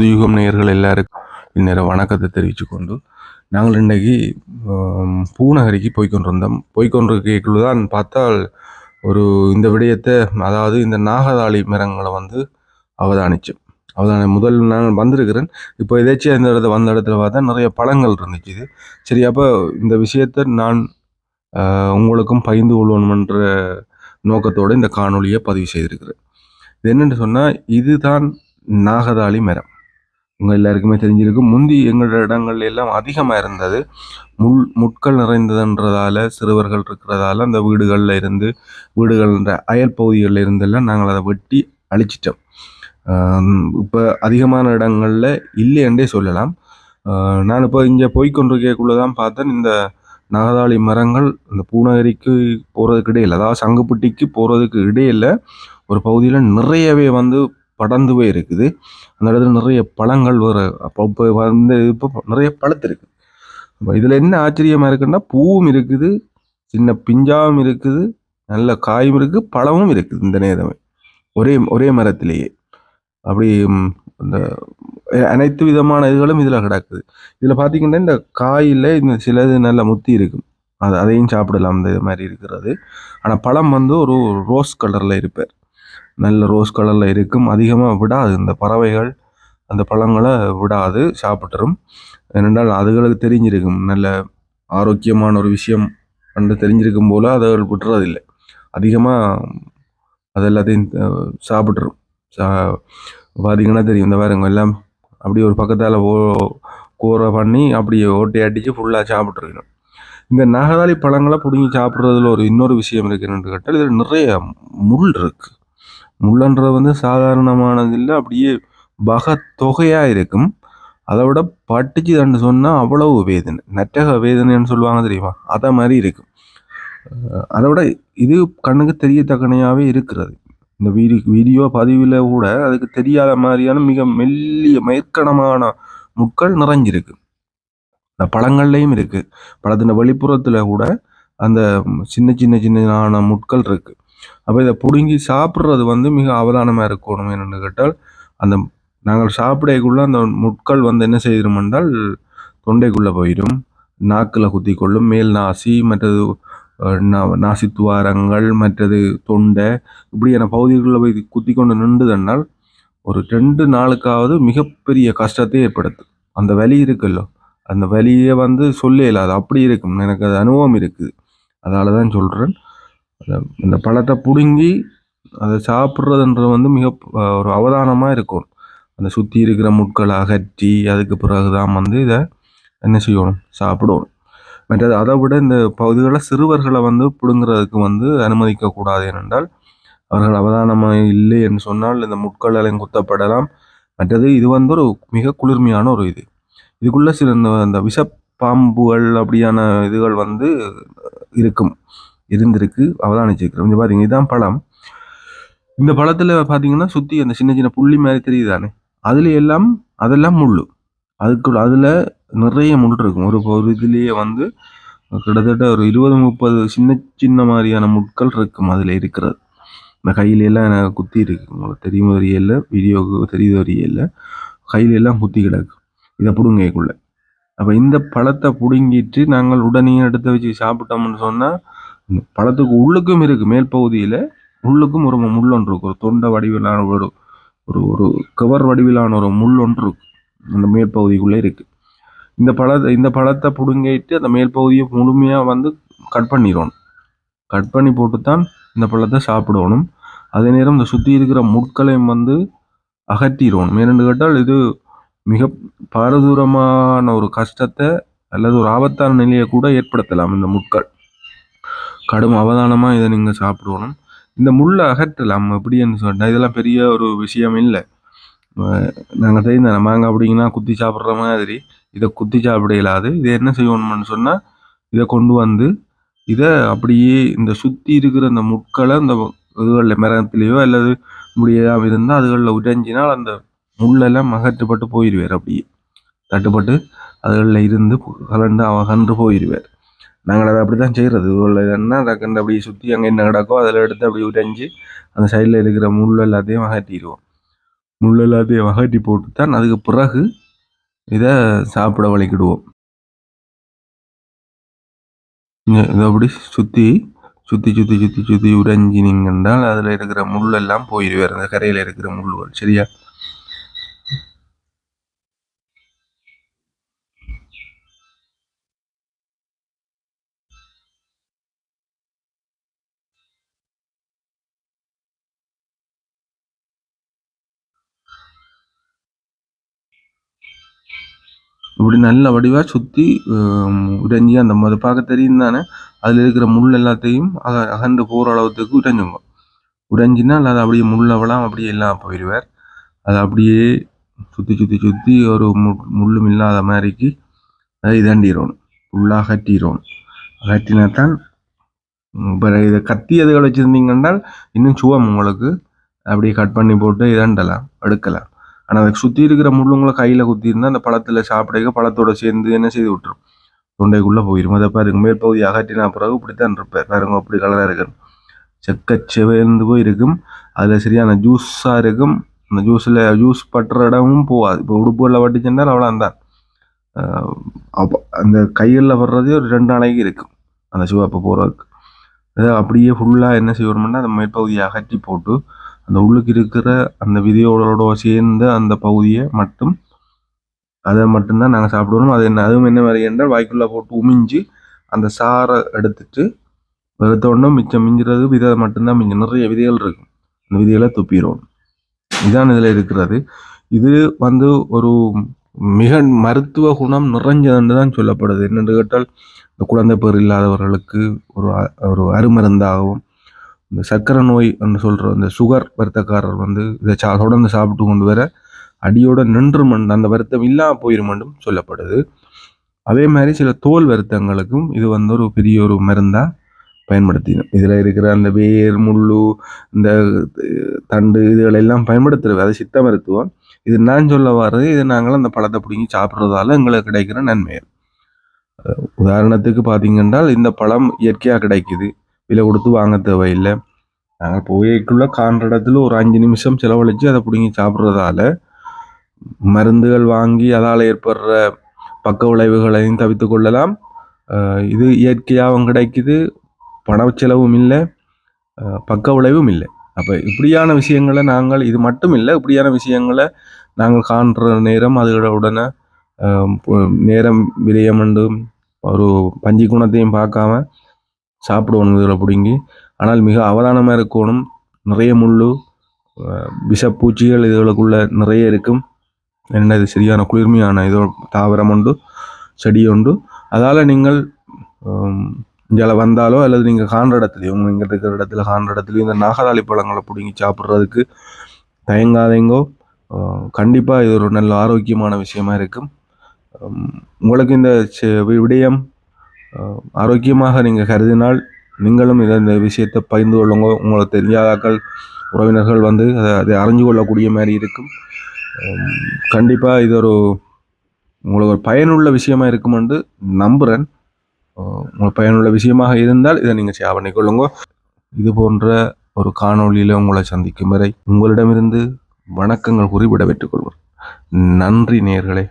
புதுயுகம் நேயர்கள் எல்லாருக்கும் இந்நேரம் வணக்கத்தை தெரிவித்து கொண்டு நாங்கள் இன்றைக்கி பூநகரிக்கு போய்கொண்டிருந்தோம் போய்கொண்டிருக்கைக்குள்ள தான் பார்த்தால் ஒரு இந்த விடயத்தை அதாவது இந்த நாகதாளி மரங்களை வந்து அவதானித்தோம் அவதான முதல் நான் வந்திருக்கிறேன். இப்போ எதாச்சும் இந்த இடத்துல வந்த இடத்துல பார்த்தா நிறைய பழங்கள் இருந்துச்சு இது. சரி அப்போ இந்த விஷயத்தை நான் உங்களுக்கும் பகிர்ந்து கொள்ளணுமென்ற நோக்கத்தோடு இந்த காணொலியை பதிவு செய்திருக்கிறேன். இது என்னென்னு சொன்னால் இதுதான் நாகதாளி மரம். உங்கள் எல்லாருக்குமே தெரிஞ்சிருக்கும். முந்தி எங்களோட இடங்கள்ல எல்லாம் அதிகமாக இருந்தது. முள் முட்கள் நிறைந்ததுன்றதால சிறுவர்கள் இருக்கிறதால அந்த வீடுகளில் இருந்து வீடுகள்ன்ற அயல் பகுதிகளில் இருந்தெல்லாம் நாங்கள் அதை வெட்டி அழிச்சிட்டோம். இப்போ அதிகமான இடங்களில் இல்லையென்றே சொல்லலாம். நான் இப்போ இங்கே போய்க்கொண்டிருக்கக்குள்ள தான் பார்த்தேன். இந்த நாகதாளி மரங்கள் இந்த பூநகரிக்கு போகிறதுக்கு இடையில் அதாவது சங்குப்பட்டிக்கு போகிறதுக்கு இடையில் ஒரு பகுதியில் நிறையவே வந்து படர்ந்து போய் இருக்குது. அந்த இடத்துல நிறைய பழங்கள் வர அப்போ இப்போ வந்து இப்போ நிறைய பழத்து இருக்குது அப்போ இதில் என்ன ஆச்சரியமாக இருக்குன்னா பூவும் இருக்குது சின்ன பிஞ்சாவும் இருக்குது நல்ல காயும் இருக்குது பழமும் இருக்குது இந்த நேரமே. ஒரே ஒரே மரத்திலேயே. அப்படி இந்த அனைத்து விதமான இதுகளும் இதில் கிடக்குது. இதில் பார்த்திங்கன்னா இந்த காயில் இந்த சிலது நல்ல முத்தி இருக்கும் அது அதையும் சாப்பிடலாம் இந்த இது மாதிரி இருக்கிறது. ஆனால் பழம் வந்து ஒரு ரோஸ் கலரில் இருப்பார். நல்ல ரோஸ் கலரில் இருக்கும். அதிகமாக விடாது. இந்த பறவைகள் அந்த பழங்களை விடாது. சாப்பிட்டுரும். ஏனென்றால் அதுகளுக்கு தெரிஞ்சிருக்கும். நல்ல ஆரோக்கியமான ஒரு விஷயம் கண்டு தெரிஞ்சிருக்கும் போல் அதுகள் விட்டுறதில்லை. அதிகமாக அது எல்லாத்தையும் சாப்பிட்ரும் சாப்பிட்டுரும். சா பார்த்தீங்கன்னா தெரியும். இந்த பாருங்க எல்லாம் அப்படியே ஒரு பக்கத்தால் ஓ கூரை பண்ணி அப்படியே ஓட்டி அடித்து ஃபுல்லாக சாப்பிட்ருக்கணும் இந்த நகதாளி பழங்களை பிடுங்கி சாப்பிட்றதுல ஒரு இன்னொரு விஷயம் இருக்குன்னு கேட்டால் இதில் நிறைய முள் இருக்குது முள்ளன்றது வந்து சாதாரணமானது இல்லை அப்படியே வகை தொகையாக இருக்கும். அதை விட பட்டுச்சு தண்டு சொன்னால் அவ்வளவு வேதனை. நெட்டக வேதனைன்னு சொல்லுவாங்க தெரியுமா? அதை மாதிரி இருக்கும். அதை விட இது கண்ணுக்கு தெரியத்தக்கனையாகவே இருக்கிறது. இந்த வீடி வீடியோ பதிவில் கூட அதுக்கு தெரியாத மாதிரியான மிக மெல்லிய மேற்கணமான முட்கள் நிறைஞ்சிருக்கு. இந்த பழங்கள்லையும் இருக்குது பழத்தின் வெளிப்புறத்தில் கூட அந்த சின்ன சின்ன சின்னதான முட்கள் இருக்குது அப்போ இதை பிடுங்கி சாப்பிட்றது வந்து மிக அவதானமாக இருக்கணும் என்னென்னு கேட்டால் அந்த நாங்கள் சாப்பிடக்குள்ளே அந்த முட்கள் வந்து என்ன செய்திடும் என்றால் தொண்டைக்குள்ளே போயிடும் நாக்கில் குத்தி கொள்ளும் மேல் நாசி மற்றது அஹ், நாசி துவாரங்கள் மற்றது தொண்டை இப்படியான பகுதிகளில் போய் குத்தி கொண்டு நின்றுதென்றால் ஒரு ரெண்டு நாளுக்காவது மிகப்பெரிய கஷ்டத்தை ஏற்படுத்தும் அந்த வலி இருக்குல்ல அந்த வலியை வந்து சொல்ல இல்லாது அப்படி இருக்கும். எனக்கு அது அனுபவம் இருக்குது. அதால தான் சொல்கிறேன் இந்த பழத்தை பிடுங்கி அதை சாப்பிட்றதுன்றது வந்து மிக ஒரு அவதானமாக இருக்கும். அந்த சுற்றி இருக்கிற முட்களை அகற்றி அதுக்கு பிறகு தான் வந்து இதை என்ன செய்யணும்? சாப்பிடணும். மற்றது அதை விட இந்த பகுதிகளில் சிறுவர்களை வந்து பிடுங்குறதுக்கு வந்து அனுமதிக்கக்கூடாது ஏனென்றால் அவர்கள் அவதானமாக இல்லை என்று சொன்னால் இந்த முட்களாலையும் குத்தப்படலாம். மற்றது இது வந்து ஒரு மிக குளிர்மையான ஒரு இது. இதுக்குள்ளே சில இந்த இந்த விஷப்பாம்புகள் அப்படியான இதுகள் வந்து இருக்கும். இருந்திருக்கு அவதானிச்சிருக்கிறோம் கொஞ்சம் பாருங்க இதுதான் பழம். இந்த பழத்தில் பார்த்தீங்கன்னா சுற்றி அந்த சின்ன சின்ன புள்ளி மாதிரி தெரியுதானே? அதில் எல்லாம் அதெல்லாம் முள் அதுக்குள்ள அதில் நிறைய முள் இருக்கும். ஒரு ஒரு இதுலேயே வந்து கிட்டத்தட்ட ஒரு இருபது முப்பது சின்ன சின்ன மாதிரியான முட்கள் இருக்கும் அதில் இருக்கிறது. இந்த கையில எல்லாம் எனக்கு குத்தி இருக்கு. உங்களுக்கு தெரியும் இல்லை வீடியோவுக்கு தெரியுது தெரியல கையில எல்லாம் குத்தி கிடக்கு. இதை பிடுங்கக்குள்ள அப்போ இந்த பழத்தை பிடுங்கிட்டு நாங்கள் உடனே எடுத்து வச்சு சாப்பிட்டோம்னு சொன்னால் பழத்துக்கு உள்ளுக்கும் இருக்கு மேல் பகுதியில் உள்ளுக்கும் ஒரு முள் ஒன்று இருக்கு. ஒரு தொண்டை வடிவிலான ஒரு ஒரு ஒரு கவர் வடிவிலான ஒரு முள் ஒன்று இருக்கு. அந்த மேல் பகுதிக்குள்ளே இருக்கு. இந்த பழத்தை இந்த பழத்தை பிடுங்கிட்டு அந்த மேல் பகுதியை முழுமையாக வந்து கட் பண்ணிடணும். கட் பண்ணி போட்டு தான் இந்த பழத்தை சாப்பிடணும். அதே நேரம் இந்த சுற்றி இருக்கிற முட்களையும் வந்து அகற்றிடணும். ஏனென்று கேட்டால் இது மிக பாரதூரமான ஒரு கஷ்டத்தை அல்லது ஒரு ஆபத்தான நிலையை கூட ஏற்படுத்தலாம் இந்த முட்கள். கடும் அவதானமாக இதை நீங்கள் சாப்பிடணும். இந்த முள்ளை அகற்றலாம் எப்படின்னு சொன்னால் இதெல்லாம் பெரிய ஒரு விஷயம் இல்லை. நாங்கள் தெரிந்த மாங்காய் அப்படிங்கன்னா குத்தி சாப்பிட்ற மாதிரி இதை குத்தி சாப்பிட இயலாது. இதை என்ன செய்யணும்னு சொன்னால் இதை கொண்டு வந்து இதை அப்படியே இந்த சுற்றி இருக்கிற அந்த முட்களை இந்த இதுகளில் மரத்துலேயோ அல்லது முடியாமல் இருந்தால் அதுகளில் உடைஞ்சினால் அந்த முள்ளெல்லாம் அகற்றப்பட்டு போயிடுவார் அப்படியே. தட்டுப்பட்டு அதுகளில் இருந்து கலண்டு அவகன்று போயிடுவார். நாங்கள் அதை அப்படி தான் செய்கிறது. உள்ள என்ன டக்குன்னு அப்படியே சுற்றி அங்கே என்ன கிடக்கோ அதில் எடுத்து அப்படி உடைஞ்சி அந்த சைடில் இருக்கிற முள் எல்லாத்தையும் அகட்டிடுவோம் முள் எல்லாத்தையும் அகட்டி போட்டு தான் அதுக்கு பிறகு இதை சாப்பிட வலிக்கிடுவோம் இதை அப்படி சுற்றி சுற்றி சுற்றி சுற்றி சுற்றி உறைஞ்சினீங்கன்றால் அதில் இருக்கிற முள் எல்லாம் போயிடுவார். அந்த கரையில் இருக்கிற முள்ளுகள் சரியா? இப்படி நல்ல வடிவாக சுற்றி உடைஞ்சி அந்த அதை பார்க்க தெரியும் தானே? அதில் இருக்கிற முள் எல்லாத்தையும் அக அகண்டு போகிற அளவுக்கு உடைஞ்சுங்க உடைஞ்சினால் அது அப்படியே முள்ளவெல்லாம் அப்படியே எல்லாம் போயிடுவார். அதை அப்படியே சுற்றி சுற்றி சுற்றி ஒரு மு முள்ளும் இல்லாத மாதிரிக்கு அதை இதண்டிடணும் ஃபுல்லாக அகட்டிடணும் அகட்டினா தான் இப்போ இதை கத்தி அதுகள் வச்சுருந்தீங்கன்னா இன்னும் சுவம் உங்களுக்கு அப்படியே கட் பண்ணி போட்டு இதண்டலாம் எடுக்கலாம். ஆனால் அதை சுற்றி இருக்கிற முள்ளுங்களை கையில் குத்திருந்தால் அந்த பழத்தில் சாப்பிட பழத்தோட சேர்ந்து என்ன செய்து விட்டுரும். தொண்டைக்குள்ளே போயிடும் அதை பாருங்க மேற்பகுதி அகற்றினா பிறகு இப்படித்தான் இருப்பார். பாருங்க அப்படி கலராக இருக்கும். செக்கச்செவேந்து போய் இருக்கும் அதில் சரியான ஜூஸாக இருக்கும். அந்த ஜூஸில் ஜூஸ் பட்டுற இடமும் போகாது. இப்போ உடுப்புகளில் வட்டி சென்றால் அவ்வளோ அந்த அப்போ அந்த கைகளில் வர்றதே ஒரு ரெண்டு நாளைக்கு இருக்கும். அந்த சிவப்பு போகிறதுக்கு அதை அப்படியே ஃபுல்லாக என்ன செய்யணும்னா அந்த மேற்பகுதியை அகற்றி போட்டு அந்த உள்ளுக்கு இருக்கிற அந்த விதையோட சேர்ந்த அந்த பகுதியை மட்டும் அதை மட்டும்தான் நாங்கள் சாப்பிடுவோம். அது என்ன அதுவும் என்ன மாதிரி என்றால் வாய்க்குள்ளே போட்டு உமிஞ்சு அந்த சாரை எடுத்துட்டு வெறுத்தோடனே மிச்சம் மிஞ்சுறது விதை மட்டும்தான் மிஞ்சம். நிறைய விதைகள் இருக்கும். அந்த விதைகளை துப்பிடும் இதுதான் இதில் இருக்கிறது. இது வந்து ஒரு மிக மருத்துவ குணம் நிறைஞ்சதுன்னு தான் சொல்லப்படுது. என்னென்று கேட்டால் இந்த குழந்தை பேர் இல்லாதவர்களுக்கு ஒரு ஒரு அருமருந்தாகவும் இந்த சர்க்கரை நோய் சொல்கிற அந்த சுகர் வருத்தக்காரர் வந்து இதை சா தொடர்ந்து சாப்பிட்டு கொண்டு வர அடியோட நின்று மண் அந்த வருத்தம் இல்லாமல் போயிருமெண்டும் சொல்லப்படுது. அதே மாதிரி சில தோல் வருத்தங்களுக்கும் இது வந்து ஒரு பெரிய ஒரு மருந்தாக பயன்படுத்தினோம். இதில் இருக்கிற அந்த வேர் முள்ளு இந்த தண்டு இதுகளெல்லாம் பயன்படுத்துறது. அது சித்த மருத்துவம். இது நான் சொல்ல வர்றது இது நாங்கள் அந்த பழத்தை பிடிங்கி சாப்பிட்றதால எங்களுக்கு கிடைக்கிற நன்மை உதாரணத்துக்கு பார்த்தீங்கன்னா இந்த பழம் இயற்கையாக கிடைக்குது. விலை கொடுத்து வாங்க தேவையில்லை. நாங்கள் போய்க்குள்ளே காண்ற இடத்துல ஒரு அஞ்சு நிமிஷம் செலவழித்து அதை பிடிங்கி சாப்பிட்றதால மருந்துகள் வாங்கி அதால் ஏற்படுற பக்க விளைவுகளையும் தவித்து கொள்ளலாம். இது இயற்கையாகவும் கிடைக்குது. பண செலவும் இல்லை. பக்க விளைவும் இல்லை. அப்போ இப்படியான விஷயங்களை நாங்கள் இது மட்டும் இல்லை இப்படியான விஷயங்களை நாங்கள் காண்ற நேரம் உடனே நேரம் விரயமண்டு ஒரு பஞ்சு குணத்தையும் பார்க்காம சாப்பிடுவோம் இதில் பிடுங்கி ஆனால் மிக அவதானமாக இருக்கணும். நிறைய முள் விஷப்பூச்சிகள் இதுகளுக்குள்ள நிறைய இருக்கும். என்ன இது சரியான குளிர்மையான இதோ தாவரம் உண்டு செடி உண்டு. அதால் நீங்கள் இங்கே வந்தாலோ அல்லது நீங்கள் காண்ற இடத்துலையோ உங்கள் இங்கே இருக்கிற இடத்துல காண்ற இடத்துலையும் இந்த நாகதாளி பழங்களை பிடுங்கி சாப்பிட்றதுக்கு தயங்காதீங்கோ. கண்டிப்பாக இது ஒரு நல்ல ஆரோக்கியமான விஷயமா இருக்கும். உங்களுக்கு இந்த விடயம் ஆரோக்கியமாக நீங்கள் கருதினால் நீங்களும் இதை இந்த விஷயத்தை பகிர்ந்து கொள்ளுங்க. உங்களுக்கு தெரியாதாக்கள் உறவினர்கள் வந்து அதை அதை அறிஞ்சு கொள்ளக்கூடிய மாதிரி இருக்கும். கண்டிப்பாக இது ஒரு உங்களுக்கு ஒரு பயனுள்ள விஷயமா இருக்கும் என்று நம்புகிறேன் உங்களுக்கு பயனுள்ள விஷயமாக இருந்தால் இதை நீங்கள் ஷேர் பண்ணிக்கொள்ளுங்க இது போன்ற ஒரு காணொளியில் உங்களை சந்திக்கும் வரை உங்களிடமிருந்து வணக்கங்கள் கூறி விடைபெற்றுக் நன்றி நேர்களே